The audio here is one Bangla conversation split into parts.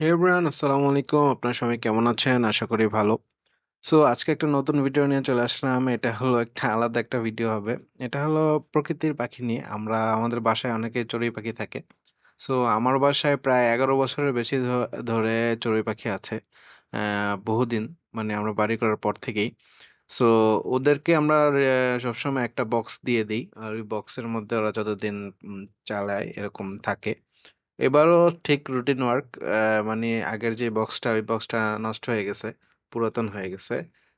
হে ব্রায়ান আসসালামু আলাইকুম আপনার সবাই কেমন আছেন? আশা করি ভালো। সো আজকে একটা নতুন ভিডিও নিয়ে চলে আসলাম। এটা হলো একটা আলাদা একটা ভিডিও হবে। এটা হলো প্রকৃতির পাখি নিয়ে। আমরা, আমাদের বাসায় অনেকে চড়ুই পাখি থাকে। সো আমার বাসায় প্রায় এগারো বছরের বেশি ধরে চড়ুই পাখি আছে। বহুদিন। মানে আমরা বাড়ি করার পর থেকেই। সো ওদেরকে আমরা সবসময় একটা বক্স দিয়ে দিই। আর ওই বক্সের মধ্যে ওরা যতদিন চালায়, এরকম থাকে। এবারও ঠিক রুটিন ওয়ার্ক মানে আগের যে বক্সটা ওই বক্সটা নষ্ট হয়ে গেছে, পুরাতন হয়ে গেছে।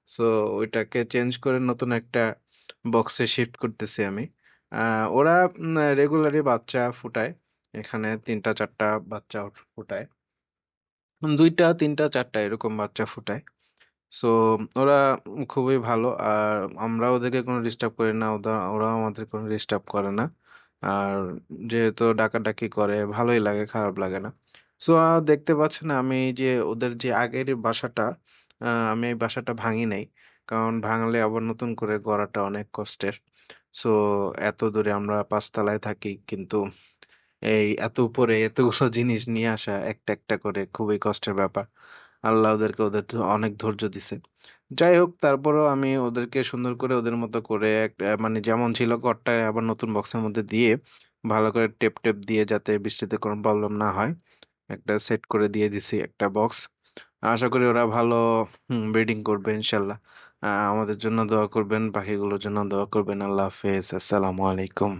সো ওইটাকে চেঞ্জ করে নতুন একটা বক্সে শিফট করতেছি আমি। ওরা রেগুলারই বাচ্চা ফুটায়, এখানে তিনটা, চারটা বাচ্চা ফুটায়। দুইটা, তিনটা, চারটা এরকম বাচ্চা ফুটায়। সো ওরা খুবই ভালো, আর আমরা ওদেরকে কোনো ডিস্টার্ব করি না ওরা আমাদের কোনো ডিস্টার্ব করে না। আর যেহেতু ডাকাডাকি করে, ভালোই লাগে, খারাপ লাগে না। সো দেখতে পাচ্ছেন আমি যে ওদের যে আগের বাসাটা আমি এই বাসাটা ভাঙি নাই। কারণ ভাঙলে আবার নতুন করে গড়াটা অনেক কষ্টের। সো এত দূরে আমরা পাঁচতলায় থাকি, কিন্তু এই এত উপরে এতগুলো জিনিস নিয়ে আসা, একটা একটা করে খুবই কষ্টের ব্যাপার। আল্লাহ ওদেরকে ওদের অনেক ধৈর্য দিছে। যাই হোক, তারপরেও আমি ওদেরকে সুন্দর করে ওদের মতো করে একটা মানে যেমন ছিল ঘরটা আবার নতুন বক্সের মধ্যে দিয়ে ভালো করে টেপ টেপ দিয়ে যাতে বৃষ্টিতে কোনো প্রবলেম না হয়, একটা সেট করে দিয়ে দিছি একটা বক্স আশা করি ওরা ভালো ব্রিডিং করবে ইনশাল্লাহ। আমাদের জন্য দোয়া করবেন পাখিগুলোর জন্য দোয়া করবেন। আল্লাহ হাফেজ। আসসালামু আলাইকুম।